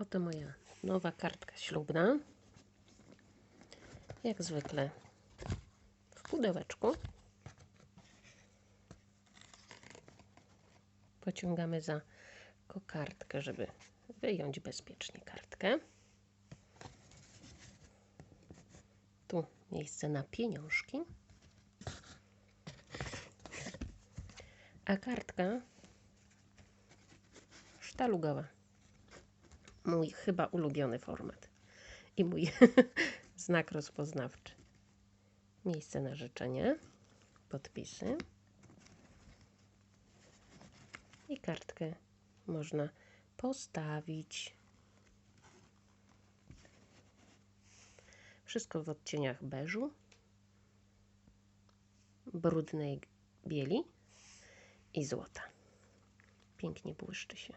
Oto moja nowa kartka ślubna. Jak zwykle w pudełeczku. Pociągamy za kokardkę, żeby wyjąć bezpiecznie kartkę. Tu miejsce na pieniążki. A kartka sztalugowa. Mój chyba ulubiony format. I mój znak rozpoznawczy. Miejsce na życzenie. Podpisy. I kartkę można postawić. Wszystko w odcieniach beżu, brudnej bieli i złota. Pięknie błyszczy się.